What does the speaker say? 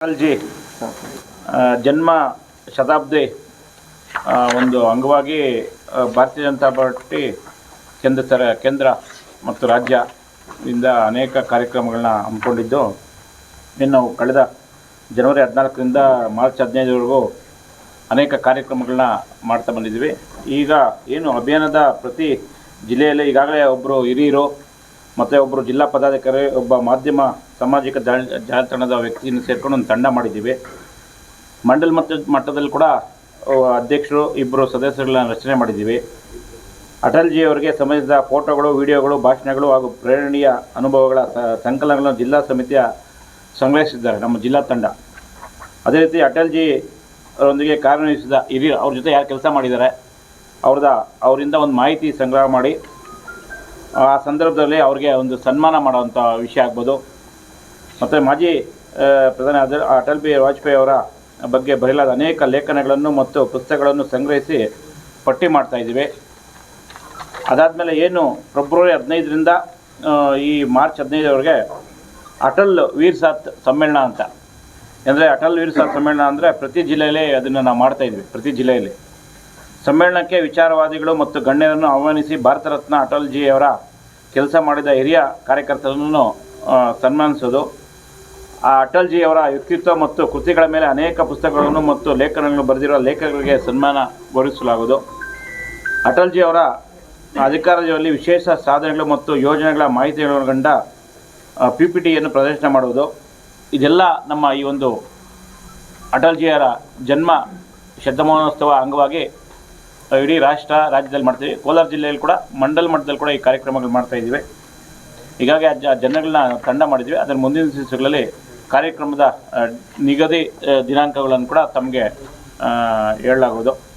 ಆ, ಜನ್ಮ ಶತಾಬ್ದಿ ಒಂದು ಅಂಗವಾಗಿ ಭಾರತೀಯ ಜನತಾ ಪಾರ್ಟಿ ಕೇಂದ್ರ ಸರ ಕೇಂದ್ರ ಮತ್ತು ರಾಜ್ಯದಿಂದ ಅನೇಕ ಕಾರ್ಯಕ್ರಮಗಳನ್ನ ಹಮ್ಮಿಕೊಂಡಿದ್ದು ಇನ್ನು ಕಳೆದ ಜನವರಿ ಹದಿನಾಲ್ಕರಿಂದ ಮಾರ್ಚ್ ಹದಿನೈದರವರೆಗೂ ಅನೇಕ ಕಾರ್ಯಕ್ರಮಗಳನ್ನ ಮಾಡ್ತಾ ಬಂದಿದ್ದೀವಿ ಈಗ ಏನು ಅಭಿಯಾನದ ಪ್ರತಿ ಜಿಲ್ಲೆಯಲ್ಲಿ ಈಗಾಗಲೇ ಒಬ್ಬರು ಹಿರಿಯರು ಮತ್ತು ಒಬ್ಬರು ಜಿಲ್ಲಾ ಪದಾಧಿಕಾರಿ, ಒಬ್ಬ ಮಾಧ್ಯಮ, ಸಾಮಾಜಿಕ ಜಾಲ ಜಾಲತಾಣದ ವ್ಯಕ್ತಿಯನ್ನು ಸೇರ್ಕೊಂಡು ಒಂದು ತಂಡ ಮಾಡಿದ್ದೀವಿ. ಮಂಡಲ್ ಮಟ್ಟ ಮಟ್ಟದಲ್ಲಿ ಕೂಡ ಅಧ್ಯಕ್ಷರು ಇಬ್ಬರು ಸದಸ್ಯರುಗಳನ್ನ ರಚನೆ ಮಾಡಿದ್ದೀವಿ. ಅಟಲ್ಜಿ ಅವರಿಗೆ ಸಂಬಂಧಿಸಿದ ಫೋಟೋಗಳು, ವಿಡಿಯೋಗಳು, ಭಾಷಣಗಳು ಹಾಗೂ ಪ್ರೇರಣೀಯ ಅನುಭವಗಳ ಸಂಕಲನಗಳನ್ನು ಜಿಲ್ಲಾ ಸಮಿತಿಯ ಸಂಗ್ರಹಿಸಿದ್ದಾರೆ, ನಮ್ಮ ಜಿಲ್ಲಾ ತಂಡ. ಅದೇ ರೀತಿ ಅಟಲ್ಜಿ ಅವರೊಂದಿಗೆ ಕಾರ್ಯನಿರ್ವಹಿಸಿದ ಹಿರಿಯ ಅವ್ರ ಜೊತೆ ಯಾರು ಕೆಲಸ ಮಾಡಿದ್ದಾರೆ, ಅವ್ರದ, ಅವರಿಂದ ಒಂದು ಮಾಹಿತಿ ಸಂಗ್ರಹ ಮಾಡಿ ಆ ಸಂದರ್ಭದಲ್ಲಿ ಅವ್ರಿಗೆ ಒಂದು ಸನ್ಮಾನ ಮಾಡುವಂಥ ವಿಷಯ ಆಗ್ಬೋದು. ಮತ್ತು ಮಾಜಿ ಪ್ರಧಾನಿ ಅಟಲ್ ಬಿಹಾರಿ ವಾಜಪೇಯಿ ಅವರ ಬಗ್ಗೆ ಬರೆಯಲಾದ ಅನೇಕ ಲೇಖನಗಳನ್ನು ಮತ್ತು ಪುಸ್ತಕಗಳನ್ನು ಸಂಗ್ರಹಿಸಿ ಪಟ್ಟಿ ಮಾಡ್ತಾ ಇದ್ದೀವಿ. ಅದಾದಮೇಲೆ ಏನು, ಫೆಬ್ರವರಿ ಹದಿನೈದರಿಂದ ಈ ಮಾರ್ಚ್ ಹದಿನೈದರವರೆಗೆ ಅಟಲ್ ವೀರ್ ಸಾತ್ ಸಮ್ಮೇಳನ ಅಂತ. ಅಂದರೆ ಅಟಲ್ ವೀರ್ ಸಾತ್ ಸಮ್ಮೇಳನ ಅಂದರೆ ಪ್ರತಿ ಜಿಲ್ಲೆಯಲ್ಲೇ ಅದನ್ನು ನಾವು ಮಾಡ್ತಾ ಇದ್ವಿ ಪ್ರತಿ ಜಿಲ್ಲೆಯಲ್ಲಿ. ಸಮ್ಮೇಳನಕ್ಕೆ ವಿಚಾರವಾದಿಗಳು ಮತ್ತು ಗಣ್ಯರನ್ನು ಆಹ್ವಾನಿಸಿ ಭಾರತ ರತ್ನ ಅಟಲ್ಜಿಯವರ ಕೆಲಸ ಮಾಡಿದ ಹಿರಿಯ ಕಾರ್ಯಕರ್ತರನ್ನು ಸನ್ಮಾನಿಸೋದು. ಆ ಅಟಲ್ಜಿಯವರ ವ್ಯಕ್ತಿತ್ವ ಮತ್ತು ಕೃತಿಗಳ ಮೇಲೆ ಅನೇಕ ಪುಸ್ತಕಗಳನ್ನು ಮತ್ತು ಲೇಖನಗಳನ್ನು ಬರೆದಿರುವ ಲೇಖಕರಿಗೆ ಸನ್ಮಾನ ಘೋಷಿಸಲಾಗುವುದು ಅಟಲ್ಜಿಯವರ ಅಧಿಕಾರದಲ್ಲಿ ವಿಶೇಷ ಸಾಧನೆಗಳು ಮತ್ತು ಯೋಜನೆಗಳ ಮಾಹಿತಿಗಳನ್ನೊಳಗೊಂಡ ಪಿ ಪಿ ಟಿಯನ್ನು ಪ್ರದರ್ಶನ ಮಾಡುವುದು. ಇದೆಲ್ಲ ನಮ್ಮ ಈ ಒಂದು ಅಟಲ್ಜಿಯವರ ಜನ್ಮ ಶತಮಾನೋತ್ಸವ ಅಂಗವಾಗಿ ಇಡೀ ರಾಷ್ಟ್ರ ರಾಜ್ಯದಲ್ಲಿ ಮಾಡ್ತೀವಿ. ಕೋಲಾರ ಜಿಲ್ಲೆಯಲ್ಲಿ ಕೂಡ ಮಂಡಲ್ ಮಟ್ಟದಲ್ಲಿ ಕೂಡ ಈ ಕಾರ್ಯಕ್ರಮಗಳು ಮಾಡ್ತಾ ಇದ್ದೀವಿ. ಹೀಗಾಗಿ ಆ ಜನಗಳನ್ನ ತಂಡ ಮಾಡಿದ್ವಿ ಅದರ ಮುಂದಿನ ದಿವಸಗಳಲ್ಲಿ ಕಾರ್ಯಕ್ರಮದ ನಿಗದಿ ದಿನಾಂಕಗಳನ್ನು ಕೂಡ ತಮಗೆ ಹೇಳಲಾಗುವುದು.